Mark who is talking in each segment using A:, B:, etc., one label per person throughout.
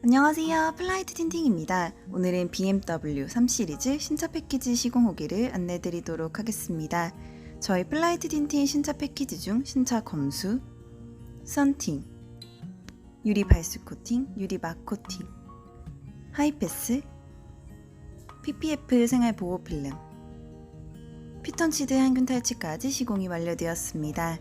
A: 안녕하세요. 플라이트 틴팅입니다. 오늘은 BMW 3시리즈 신차 패키지 시공 후기를 안내 드리도록 하겠습니다. 저희 플라이트 틴팅 신차 패키지 중 신차 검수, 썬팅, 유리 발수 코팅, 유리 막 코팅, 하이패스, PPF 생활 보호 필름, 피톤치드 항균 탈취까지 시공이 완료되었습니다.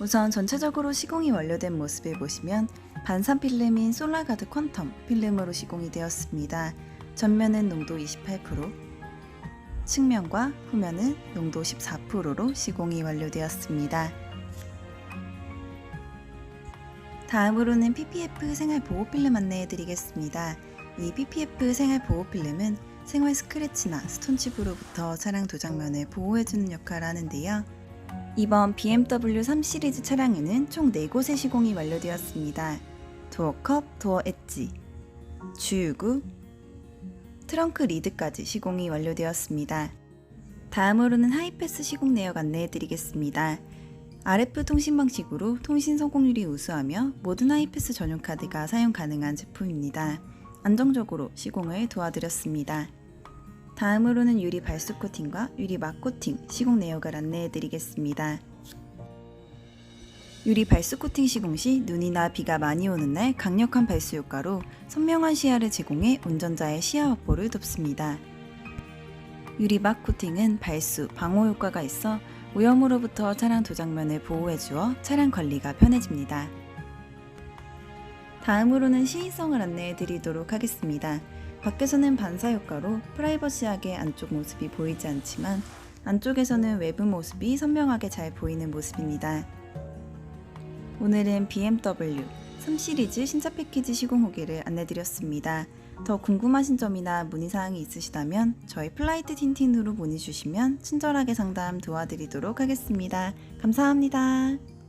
A: 우선 전체적으로 시공이 완료된 모습을 보시면 반사 필름인 솔라가드 퀀텀 필름으로 시공이 되었습니다. 전면은 농도 28%, 측면과 후면은 농도 14%로 시공이 완료되었습니다. 다음으로는 PPF 생활 보호 필름 안내해 드리겠습니다. 이 PPF 생활 보호 필름은 생활 스크래치나 스톤칩으로부터 차량 도장면을 보호해주는 역할을 하는데요. 이번 BMW 3 시리즈 차량에는 총 4곳의 시공이 완료되었습니다. 도어컵, 도어 엣지, 주유구, 트렁크 리드까지 시공이 완료되었습니다. 다음으로는 하이패스 시공 내역 안내해 드리겠습니다. RF 통신 방식으로 통신 성공률이 우수하며 모든 하이패스 전용 카드가 사용 가능한 제품입니다. 안정적으로 시공을 도와드렸습니다. 다음으로는 유리 발수 코팅과 유리 막 코팅 시공 내역을 안내해 드리겠습니다. 유리 발수 코팅 시공 시 눈이나 비가 많이 오는 날 강력한 발수 효과로 선명한 시야를 제공해 운전자의 시야 확보를 돕습니다. 유리 막 코팅은 발수, 방호 효과가 있어 오염으로부터 차량 도장면을 보호해 주어 차량 관리가 편해집니다. 다음으로는 시인성을 안내해 드리도록 하겠습니다. 밖에서는 반사 효과로 프라이버시하게 안쪽 모습이 보이지 않지만 안쪽에서는 외부 모습이 선명하게 잘 보이는 모습입니다. 오늘은 BMW 3 시리즈 신차 패키지 시공 후기를 안내드렸습니다. 더 궁금하신 점이나 문의사항이 있으시다면 저희 플라이트 틴틴으로 문의 주시면 친절하게 상담 도와드리도록 하겠습니다. 감사합니다.